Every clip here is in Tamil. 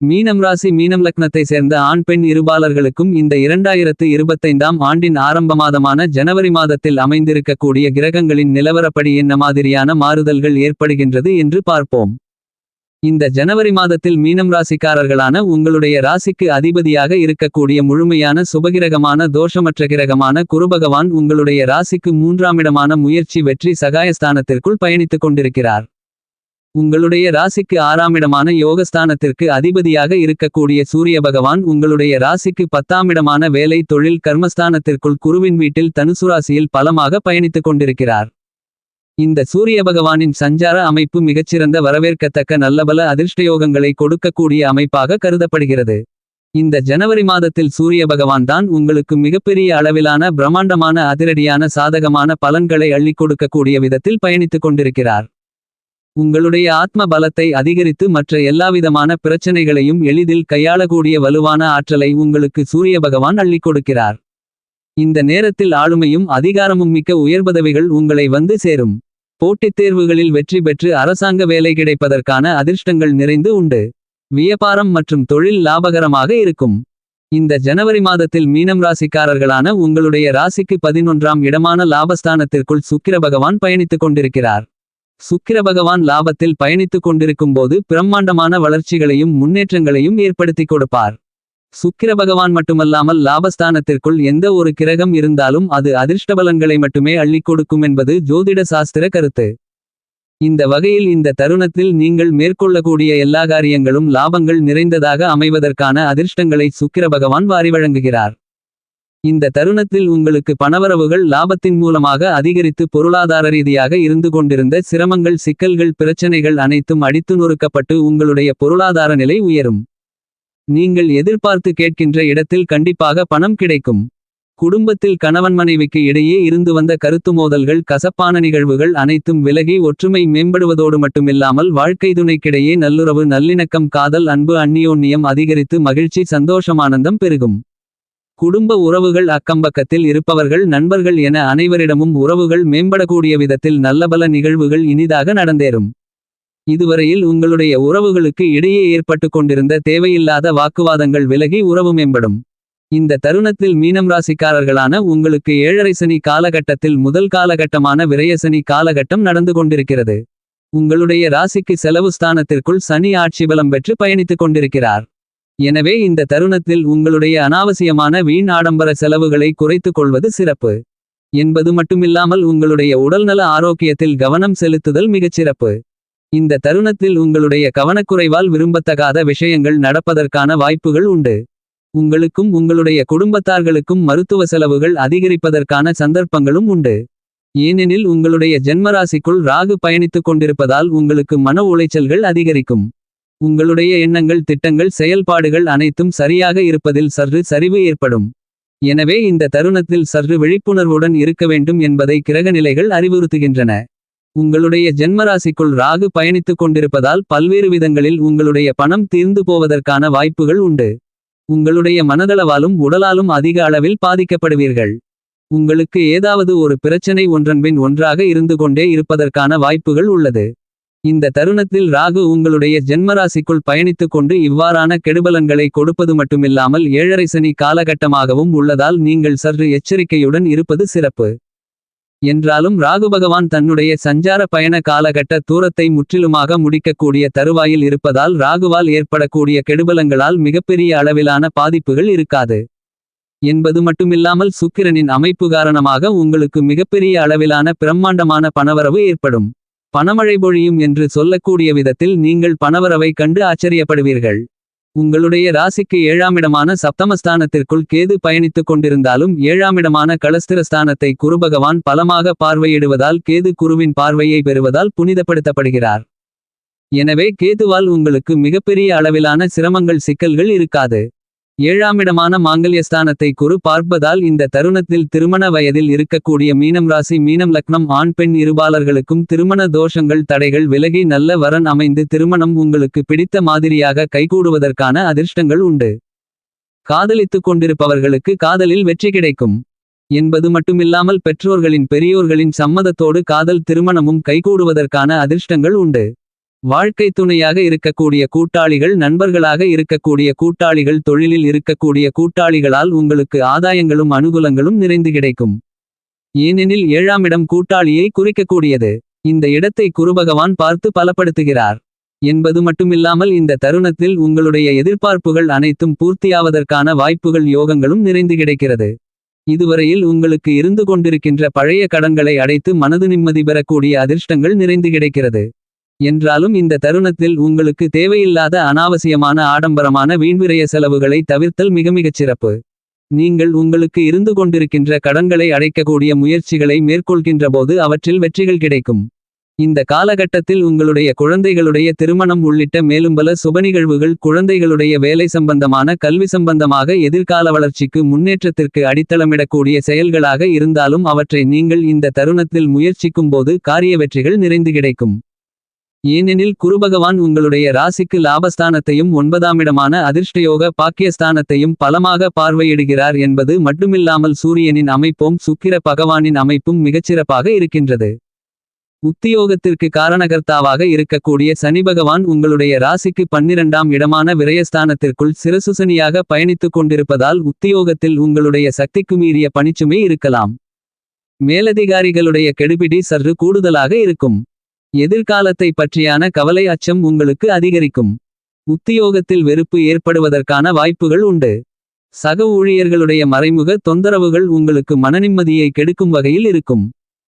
மீனம் ராசி மீனம் லக்னத்தை சேர்ந்த ஆண் பெண் இருபாலர்களுக்கும் இந்த இரண்டாயிரத்து இருபத்தைந்தாம் ஆண்டின் ஆரம்ப மாதமான ஜனவரி மாதத்தில் அமைந்திருக்கக்கூடிய கிரகங்களின் நிலவரப்படி என்ன மாதிரியான மாறுதல்கள் ஏற்படுகின்றது என்று பார்ப்போம். இந்த ஜனவரி மாதத்தில் மீனம் ராசிக்காரர்களான உங்களுடைய ராசிக்கு அதிபதியாக இருக்கக்கூடிய முழுமையான சுபகிரகமான தோஷமற்ற கிரகமான குருபகவான் உங்களுடைய ராசிக்கு மூன்றாமிடமான முயற்சி வெற்றி சகாயஸ்தானத்திற்குள் பயணித்துக் கொண்டிருக்கிறார். உங்களுடைய ராசிக்கு ஆறாமிடமான யோகஸ்தானத்திற்கு அதிபதியாக இருக்கக்கூடிய சூரிய பகவான் உங்களுடைய ராசிக்கு பத்தாமிடமான வேலை தொழில் கர்மஸ்தானத்திற்குள் குருவின் வீட்டில் தனுசுராசியில் பலமாக பயணித்துக் கொண்டிருக்கிறார். இந்த சூரிய பகவானின் சஞ்சார அமைப்பு மிகச்சிறந்த வரவேற்கத்தக்க நல்லபல அதிர்ஷ்டயோகங்களை கொடுக்கக்கூடிய அமைப்பாக கருதப்படுகிறது. இந்த ஜனவரி மாதத்தில் சூரிய பகவான் தான் உங்களுக்கு மிகப்பெரிய அளவிலான பிரம்மாண்டமான அதிரடியான சாதகமான பலன்களை அள்ளிக் கொடுக்கக்கூடிய விதத்தில் பயணித்துக் கொண்டிருக்கிறார். உங்களுடைய ஆத்ம பலத்தை அதிகரித்து மற்ற எல்லாவிதமான பிரச்சனைகளையும் எளிதில் கையாளக்கூடிய வலுவான ஆற்றலை உங்களுக்கு சூரிய பகவான் அள்ளிக் கொடுக்கிறார். இந்த நேரத்தில் ஆளுமையும் அதிகாரமும் மிக்க உயர்பதவிகள் உங்களை வந்து சேரும். போட்டித் தேர்வுகளில் வெற்றி பெற்று அரசாங்க வேலை கிடைப்பதற்கான அதிர்ஷ்டங்கள் நிறைந்து உண்டு. வியாபாரம் மற்றும் தொழில் லாபகரமாக இருக்கும். இந்த ஜனவரி மாதத்தில் மீனம் ராசிக்காரர்களான உங்களுடைய ராசிக்கு பதினொன்றாம் இடமான லாபஸ்தானத்திற்குள் சுக்கிர பகவான் பயணித்துக் கொண்டிருக்கிறார். சுக்கிர பகவான் லாபத்தில் பயணித்துக் கொண்டிருக்கும்போது பிரம்மாண்டமான வளர்ச்சிகளையும் முன்னேற்றங்களையும் ஏற்படுத்திக் கொடுப்பார். சுக்கிர பகவான் மட்டுமல்லாமல் லாபஸ்தானத்திற்குள் எந்த ஒரு கிரகம் இருந்தாலும் அது அதிர்ஷ்டபலன்களை மட்டுமே அள்ளிக் கொடுக்கும் என்பது ஜோதிட சாஸ்திர கருத்து. இந்த வகையில் இந்த தருணத்தில் நீங்கள் மேற்கொள்ளக்கூடிய எல்லா காரியங்களும் லாபங்கள் நிறைந்ததாக அமைவதற்கான அதிர்ஷ்டங்களை சுக்கிர பகவான் வாரி வழங்குகிறார். இந்த தருணத்தில் உங்களுக்கு பணவரவுகள் லாபத்தின் மூலமாக அதிகரித்து பொருளாதார ரீதியாக இருந்து கொண்டிருந்த சிரமங்கள் சிக்கல்கள் பிரச்சனைகள் அனைத்தும் அடித்து நொறுக்கப்பட்டு உங்களுடைய பொருளாதார நிலை உயரும். நீங்கள் எதிர்பார்த்து கேட்கின்ற இடத்தில் கண்டிப்பாக பணம் கிடைக்கும். குடும்பத்தில் கணவன் மனைவிக்கு இடையே இருந்து வந்த கருத்து மோதல்கள் கசப்பான நிகழ்வுகள் அனைத்தும் விலகி ஒற்றுமை மேம்படுவதோடு மட்டுமில்லாமல் வாழ்க்கை துணைக்கிடையே நல்லுறவு நல்லிணக்கம் காதல் அன்பு அந்நியோன்னியம் அதிகரித்து மகிழ்ச்சி சந்தோஷமானந்தம் பெருகும். குடும்ப உறவுகள் அக்கம்பக்கத்தில் இருப்பவர்கள் நண்பர்கள் என அனைவரிடமும் உறவுகள் மேம்படக்கூடிய விதத்தில் நல்லபல நிகழ்வுகள் இனிதாக நடந்தேறும். இதுவரையில் உங்களுடைய உறவுகளுக்கு இடையே ஏற்பட்டுக் கொண்டிருந்த தேவையில்லாத வாக்குவாதங்கள் விலகி உறவு மேம்படும். இந்த தருணத்தில் மீனம் ராசிக்காரர்களான உங்களுக்கு ஏழரை சனி காலகட்டத்தில் முதல் காலகட்டமான விரயசனி காலகட்டம் நடந்து கொண்டிருக்கிறது. உங்களுடைய ராசிக்கு செலவு ஸ்தானத்திற்குள் சனி ஆட்சி பலம் பெற்று பயணித்துக் கொண்டிருக்கிறார். எனவே இந்த தருணத்தில் உங்களுடைய அனாவசியமான வீண் ஆடம்பர செலவுகளை குறைத்துக் கொள்வது சிறப்பு. என்பது மட்டுமில்லாமல் உங்களுடைய உடல்நல ஆரோக்கியத்தில் கவனம் செலுத்துதல் மிகச்சிறப்பு. இந்த தருணத்தில் உங்களுடைய கவனக்குறைவால் விரும்பத்தகாத விஷயங்கள் நடப்பதற்கான வாய்ப்புகள் உண்டு. உங்களுக்கும் உங்களுடைய குடும்பத்தார்களுக்கும் மருத்துவ செலவுகள் அதிகரிப்பதற்கான சந்தர்ப்பங்களும் உண்டு. ஏனெனில் உங்களுடைய ஜென்மராசிக்குள் ராகு பயணித்துக் கொண்டிருப்பதால் உங்களுக்கு மன உளைச்சல்கள் அதிகரிக்கும். உங்களுடைய எண்ணங்கள் திட்டங்கள் செயல்பாடுகள் அனைத்தும் சரியாக இருப்பதில் சற்று சரிவு ஏற்படும். எனவே இந்த தருணத்தில் சற்று விழிப்புணர்வுடன் இருக்க வேண்டும் என்பதை கிரகநிலைகள் அறிவுறுத்துகின்றன. உங்களுடைய ஜென்மராசிக்குள் ராகு பயணித்துக் கொண்டிருப்பதால் பல்வேறு விதங்களில் உங்களுடைய பணம் தீர்ந்து போவதற்கான வாய்ப்புகள் உண்டு. உங்களுடைய மனதளவாலும் உடலாலும் அதிக அளவில் பாதிக்கப்படுவீர்கள். உங்களுக்கு ஏதாவது ஒரு பிரச்சனை ஒன்றன்பின் ஒன்றாக இருந்து கொண்டே இருப்பதற்கான வாய்ப்புகள் உள்ளது. இந்த தருணத்தில் ராகு உங்களுடைய ஜென்மராசிக்குள் பயணித்துக் கொண்டு இவ்வாறான கெடுபலன்களை கொடுப்பது மட்டுமில்லாமல் ஏழரை சனி காலகட்டமாகவும் உள்ளதால் நீங்கள் சற்று எச்சரிக்கையுடன் இருப்பது சிறப்பு. என்றாலும் ராகு பகவான் தன்னுடைய சஞ்சார பயண காலகட்ட தூரத்தை முற்றிலுமாக முடிக்கக்கூடிய தருவாயில் இருப்பதால் ராகுவால் ஏற்படக்கூடிய கெடுபலங்களால் மிகப்பெரிய அளவிலான பாதிப்புகள் இருக்காது. என்பது மட்டுமில்லாமல் சுக்கிரனின் அமைப்பு காரணமாக உங்களுக்கு மிகப்பெரிய அளவிலான பிரம்மாண்டமான பணவரவு ஏற்படும். பணமழை பொழியும் என்று சொல்லக்கூடிய விதத்தில் நீங்கள் பணவரவை கண்டு ஆச்சரியப்படுவீர்கள். உங்களுடைய ராசிக்கு ஏழாமிடமான சப்தமஸ்தானத்திற்குள் கேது பயணித்துக் கொண்டிருந்தாலும் ஏழாமிடமான களஸ்திரஸ்தானத்தை குருபகவான் பலமாக பார்வையிடுவதால் கேது குருவின் பார்வையை பெறுவதால் புனிதப்படுத்தப்படுகிறார். எனவே கேதுவால் உங்களுக்கு மிகப்பெரிய அளவிலான சிரமங்கள் சிக்கல்கள் இருக்காது. ஏழாமிடமான மாங்கல்யஸ்தானத்தை குரு பார்ப்பதால் இந்த தருணத்தில் திருமண வயதில் இருக்கக்கூடிய மீனம் ராசி மீனம் லக்னம் ஆண் பெண் இருபாலர்களுக்கும் திருமண தோஷங்கள் தடைகள் விலகி நல்ல வரன் அமைந்து திருமணம் உங்களுக்கு பிடித்த மாதிரியாக கைகூடுவதற்கான அதிர்ஷ்டங்கள் உண்டு. காதலித்துக் கொண்டிருப்பவர்களுக்கு காதலில் வெற்றி கிடைக்கும். என்பது மட்டுமில்லாமல் பெற்றோர்களின் பெரியோர்களின் சம்மதத்தோடு காதல் திருமணமும் கைகூடுவதற்கான அதிர்ஷ்டங்கள் உண்டு. வாழ்க்கை துணையாக இருக்கக்கூடிய கூட்டாளிகள் நண்பர்களாக இருக்கக்கூடிய கூட்டாளிகள் தொழிலில் இருக்கக்கூடிய கூட்டாளிகளால் உங்களுக்கு ஆதாயங்களும் அனுகூலங்களும் நிறைந்து கிடைக்கும். ஏனெனில் ஏழாம் இடம் கூட்டாளியை குறிக்கக்கூடியது. இந்த இடத்தை குருபகவான் பார்த்து பலப்படுத்துகிறார். என்பது மட்டுமில்லாமல் இந்த தருணத்தில் உங்களுடைய எதிர்பார்ப்புகள் அனைத்தும் பூர்த்தியாவதற்கான வாய்ப்புகள் யோகங்களும் நிறைந்து கிடைக்கிறது. இதுவரையில் உங்களுக்கு இருந்து கொண்டிருக்கின்ற பழைய கடன்களை அடைத்து மனது நிம்மதி பெறக்கூடிய அதிர்ஷ்டங்கள் நிறைந்து கிடைக்கிறது. என்றாலும் இந்த தருணத்தில் உங்களுக்கு தேவையில்லாத அனாவசியமான ஆடம்பரமான வீண்விரய செலவுகளை தவிர்த்தல் மிகமிகச் சிறப்பு. நீங்கள் உங்களுக்கு இருந்து கொண்டிருக்கின்ற கடன்களை அடைக்கக்கூடிய முயற்சிகளை மேற்கொள்கின்றபோது அவற்றில் வெற்றிகள் கிடைக்கும். இந்த காலகட்டத்தில் உங்களுடைய குழந்தைகளுடைய திருமணம் உள்ளிட்ட மேலும்பல சுபநிகழ்வுகள் குழந்தைகளுடைய வேலை சம்பந்தமான கல்வி சம்பந்தமாக எதிர்கால வளர்ச்சிக்கு முன்னேற்றத்திற்கு அடித்தளமிடக்கூடிய செயல்களாக இருந்தாலும் அவற்றை நீங்கள் இந்த தருணத்தில் முயற்சிக்கும்போது காரிய வெற்றிகள் நிறைந்து கிடைக்கும். ஏனெனில் குருபகவான் உங்களுடைய ராசிக்கு லாபஸ்தானத்தையும் ஒன்பதாமிடமான அதிர்ஷ்டயோக பாக்கியஸ்தானத்தையும் பலமாக பார்வையிடுகிறார் என்பது மட்டுமில்லாமல் சூரியனின் அமைப்பும் சுக்கிர பகவானின் அமைப்பும் மிகச்சிறப்பாக இருக்கின்றது. உத்தியோகத்திற்கு காரணகர்த்தாவாக இருக்கக்கூடிய சனிபகவான் உங்களுடைய ராசிக்கு பன்னிரண்டாம் இடமான விரயஸ்தானத்திற்குள் சிரசுசனியாக பயணித்துக் கொண்டிருப்பதால் உத்தியோகத்தில் உங்களுடைய சக்திக்கு மீறிய பணிச்சுமை இருக்கலாம். மேலதிகாரிகளுடைய கெடுபிடி சற்று கூடுதலாக இருக்கும். எதிர்காலத்தை பற்றியான கவலை அச்சம் உங்களுக்கு அதிகரிக்கும். உத்தியோகத்தில் வெறுப்பு ஏற்படுவதற்கான வாய்ப்புகள் உண்டு. சக ஊழியர்களுடைய மறைமுக தொந்தரவுகள் உங்களுக்கு மனநிம்மதியை கெடுக்கும் வகையில் இருக்கும்.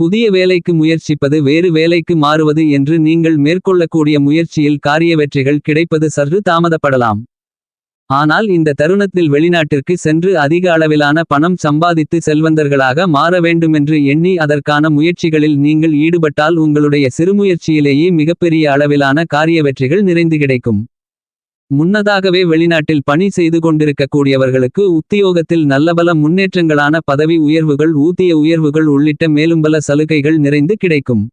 புதிய வேலைக்கு முயற்சிப்பது வேறு வேலைக்கு மாறுவது என்று நீங்கள் மேற்கொள்ளக்கூடிய முயற்சியில் காரிய வெற்றிகள் கிடைப்பது சற்று தாமதப்படலாம். ஆனால் இந்த தருணத்தில் வெளிநாட்டிற்கு சென்று அதிக அளவிலான பணம் சம்பாதித்து செல்வந்தர்களாக மாற வேண்டுமென்று எண்ணி அதற்கான முயற்சிகளில் நீங்கள் ஈடுபட்டால் உங்களுடைய சிறுமுயற்சியிலேயே மிகப்பெரிய அளவிலான காரிய வெற்றிகள் நிறைந்து கிடைக்கும். முன்னதாகவே வெளிநாட்டில் பணி செய்து கொண்டிருக்கக்கூடியவர்களுக்கு உத்தியோகத்தில் நல்லபல முன்னேற்றங்களான பதவி உயர்வுகள் ஊதிய உயர்வுகள் உள்ளிட்ட மேலும் பல சலுகைகள் நிறைந்து கிடைக்கும்.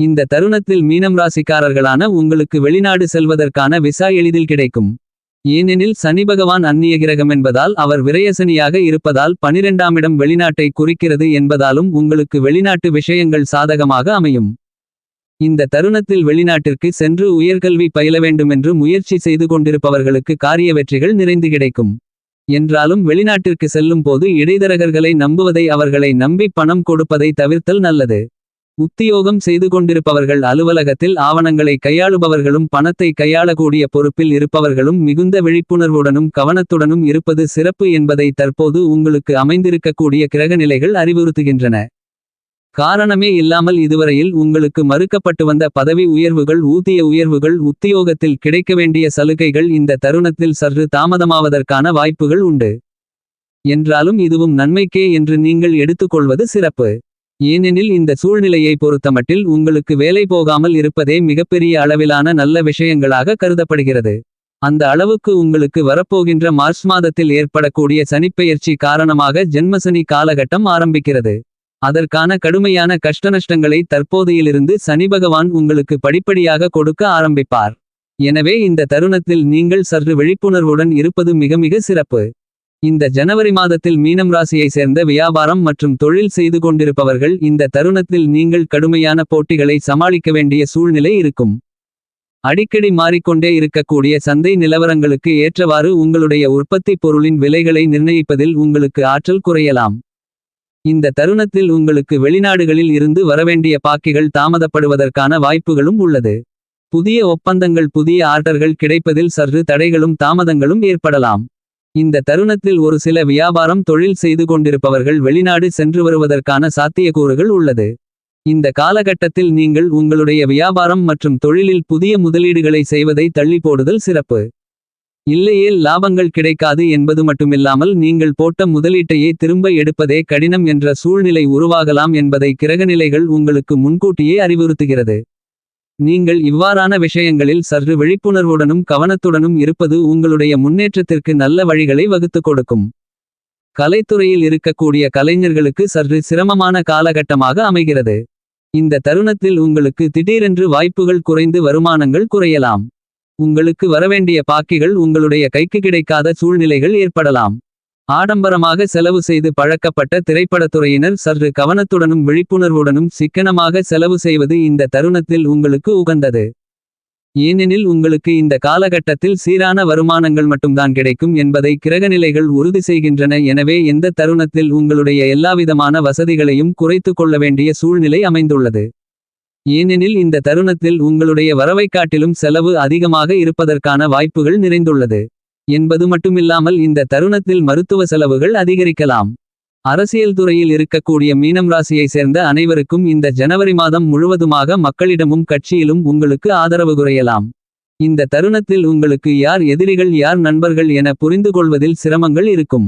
இந்த தருணத்தில் மீனம் ராசிக்காரர்களான உங்களுக்கு வெளிநாடு செல்வதற்கான விசா எளிதில் கிடைக்கும். ஏனெனில் சனிபகவான் அந்நிய கிரகமென்பதால் அவர் விரயசனியாக இருப்பதால் பனிரெண்டாம் இடம் வெளிநாட்டை குறிக்கிறது என்பதாலும் உங்களுக்கு வெளிநாட்டு விஷயங்கள் சாதகமாக அமையும். இந்த தருணத்தில் வெளிநாட்டிற்கு சென்று உயர்கல்வி பயில வேண்டுமென்று முயற்சி செய்து கொண்டிருப்பவர்களுக்கு காரிய வெற்றிகள் நிறைந்து கிடைக்கும். என்றாலும் வெளிநாட்டிற்கு செல்லும் போது இடைதரகர்களை நம்புவதை அவர்களை நம்பி பணம் கொடுப்பதை தவிர்த்தல் நல்லது. உத்தியோகம் செய்து கொண்டிருப்பவர்கள் அலுவலகத்தில் ஆவணங்களை கையாளுபவர்களும் பணத்தை கையாளக்கூடிய பொறுப்பில் இருப்பவர்களும் மிகுந்த விழிப்புணர்வுடனும் கவனத்துடனும் இருப்பது சிறப்பு என்பதை தற்போது உங்களுக்கு அமைந்திருக்கக்கூடிய கிரகநிலைகள் அறிவுறுத்துகின்றன. காரணமே இல்லாமல் இதுவரையில் உங்களுக்கு மறுக்கப்பட்டு வந்த பதவி உயர்வுகள் ஊதிய உயர்வுகள் உத்தியோகத்தில் கிடைக்க வேண்டிய சலுகைகள் இந்த தருணத்தில் சற்று தாமதமாவதற்கான வாய்ப்புகள் உண்டு. என்றாலும் இதுவும் நன்மைக்கே என்று நீங்கள் எடுத்துக்கொள்வது சிறப்பு. ஏனெனில் இந்த சூழ்நிலையை பொறுத்தமட்டில் உங்களுக்கு வேலை போகாமல் இருப்பதே மிகப்பெரிய அளவிலான நல்ல விஷயங்களாக கருதப்படுகிறது. அந்த அளவுக்கு உங்களுக்கு வரப்போகின்ற மார்ச் மாதத்தில் ஏற்படக்கூடிய சனிப்பெயர்ச்சி காரணமாக ஜென்மசனி காலகட்டம் ஆரம்பிக்கிறது. அதற்கான கடுமையான கஷ்டநஷ்டங்களை தற்போதையிலிருந்து சனிபகவான் உங்களுக்கு படிப்படியாக கொடுக்க ஆரம்பிப்பார். எனவே இந்த தருணத்தில் நீங்கள் சற்று விழிப்புணர்வுடன் இருப்பது மிக மிக சிறப்பு. இந்த ஜனவரி மாதத்தில் மீனம் ராசியை சேர்ந்த வியாபாரம் மற்றும் தொழில் செய்து கொண்டிருப்பவர்கள் இந்த தருணத்தில் நீங்கள் கடுமையான போட்டிகளை சமாளிக்க வேண்டிய சூழ்நிலை இருக்கும். அடிக்கடி மாறிக்கொண்டே இருக்கக்கூடிய சந்தை நிலவரங்களுக்கு ஏற்றவாறு உங்களுடைய உற்பத்தி பொருளின் விலைகளை நிர்ணயிப்பதில் உங்களுக்கு ஆற்றல் குறையலாம். இந்த தருணத்தில் உங்களுக்கு வெளிநாடுகளில் இருந்து வரவேண்டிய பாக்கிகள் தாமதப்படுவதற்கான வாய்ப்புகளும் உள்ளது. புதிய ஒப்பந்தங்கள் புதிய ஆர்டர்கள் கிடைப்பதில் சற்று தடைகளும் தாமதங்களும் ஏற்படலாம். இந்த தருணத்தில் ஒரு சில வியாபாரம் தொழில் செய்து கொண்டிருப்பவர்கள் வெளிநாடு சென்று வருவதற்கான சாத்தியக்கூறுகள் உள்ளது. இந்த காலகட்டத்தில் நீங்கள் உங்களுடைய வியாபாரம் மற்றும் தொழிலில் புதிய முதலீடுகளை செய்வதை தள்ளி போடுதல் சிறப்பு. இல்லையேல் லாபங்கள் கிடைக்காது என்பது மட்டுமில்லாமல் நீங்கள் போட்ட முதலீட்டையே திரும்ப எடுப்பதே கடினம் என்ற சூழ்நிலை உருவாகலாம் என்பதை கிரகநிலைகள் உங்களுக்கு முன்கூட்டியே அறிவுறுத்துகிறது. நீங்கள் இவ்வாறான விஷயங்களில் சற்று விழிப்புணர்வுடனும் கவனத்துடனும் இருப்பது உங்களுடைய முன்னேற்றத்திற்கு நல்ல வழிகளை வகுத்துக் கொடுக்கும். கலைத்துறையில் இருக்கக்கூடிய கலைஞர்களுக்கு சற்று சிரமமான காலகட்டமாக அமைகிறது. இந்த தருணத்தில் உங்களுக்கு திடீரென்று வாய்ப்புகள் குறைந்து வருமானங்கள் குறையலாம். உங்களுக்கு வரவேண்டிய பாக்கிகள் உங்களுடைய கைக்கு கிடைக்காத சூழ்நிலைகள் ஏற்படலாம். ஆடம்பரமாக செலவு செய்து பழக்கப்பட்ட திரைப்படத்துறையினர் சற்று கவனத்துடனும் விழிப்புணர்வுடனும் சிக்கனமாக செலவு செய்வது இந்த தருணத்தில் உங்களுக்கு உகந்தது. ஏனெனில் உங்களுக்கு இந்த காலகட்டத்தில் சீரான வருமானங்கள் மட்டும்தான் கிடைக்கும் என்பதை கிரகநிலைகள் உறுதி செய்கின்றன எனவே எந்த தருணத்தில் உங்களுடைய எல்லாவிதமான வசதிகளையும் குறைத்து கொள்ள வேண்டிய சூழ்நிலை அமைந்துள்ளது. ஏனெனில் இந்த தருணத்தில் உங்களுடைய வரவைக் காட்டிலும் செலவு அதிகமாக இருப்பதற்கான வாய்ப்புகள் நிறைந்துள்ளது. என்பது மட்டுமில்லாமல் இந்த தருணத்தில் மருத்துவ செலவுகள் அதிகரிக்கலாம். அரசியல் துறையில் இருக்கக்கூடிய மீனம் ராசியை சேர்ந்த அனைவருக்கும் இந்த ஜனவரி மாதம் முழுவதுமாக மக்களிடமும் கட்சியிலும் உங்களுக்கு ஆதரவு குறையலாம். இந்த தருணத்தில் உங்களுக்கு யார் எதிரிகள் யார் நண்பர்கள் என புரிந்து கொள்வதில் சிரமங்கள் இருக்கும்.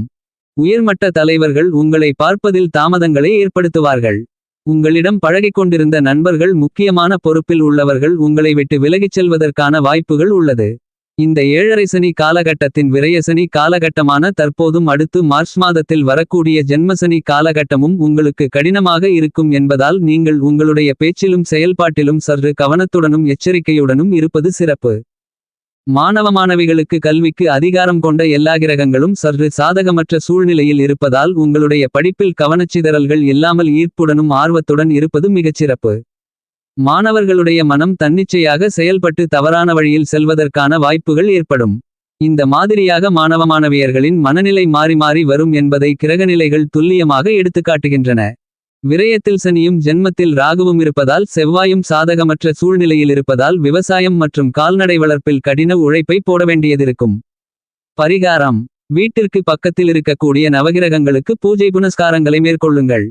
உயர்மட்ட தலைவர்கள் உங்களை பார்ப்பதில் தாமதங்களை ஏற்படுத்துவார்கள். உங்களிடம் பழகிக் கொண்டிருந்த நண்பர்கள் முக்கியமான பொறுப்பில் உள்ளவர்கள் உங்களை விட்டு விலகிச் செல்வதற்கான வாய்ப்புகள் உள்ளது. இந்த ஏழரை சனி காலகட்டத்தின் விரயசனி காலகட்டமான தற்போதும் அடுத்து மார்ச் மாதத்தில் வரக்கூடிய ஜென்மசனி காலகட்டமும் உங்களுக்கு கடினமாக இருக்கும் என்பதால் நீங்கள் உங்களுடைய பேச்சிலும் செயல்பாட்டிலும் சற்று கவனத்துடனும் எச்சரிக்கையுடனும் இருப்பது சிறப்பு. மாணவ மாணவிகளுக்கு கல்விக்கு அதிகாரம் கொண்ட எல்லா கிரகங்களும் சற்று சாதகமற்ற சூழ்நிலையில் இருப்பதால் உங்களுடைய படிப்பில் கவனச்சிதறல்கள் இல்லாமல் ஈர்ப்புடனும் ஆர்வத்துடன் இருப்பது மிகச்சிறப்பு. மாணவர்களுடைய மனம் தன்னிச்சையாக செயல்பட்டு தவறான வழியில் செல்வதற்கான வாய்ப்புகள் ஏற்படும். இந்த மாதிரியாக மாணவ மாணவியர்களின் மனநிலை மாறி மாறி வரும் என்பதை கிரகநிலைகள் துல்லியமாக எடுத்துக்காட்டுகின்றன. விரயத்தில் சனியும் ஜென்மத்தில் ராகுவும் இருப்பதால் செவ்வாயும் சாதகமற்ற சூழ்நிலையில் இருப்பதால் விவசாயம் மற்றும் கால்நடை வளர்ப்பில் கடின உழைப்பை போட வேண்டியதிருக்கும். பரிகாரம் வீட்டிற்கு பக்கத்தில் இருக்கக்கூடிய நவகிரகங்களுக்கு பூஜை புனஸ்காரங்களை மேற்கொள்ளுங்கள்.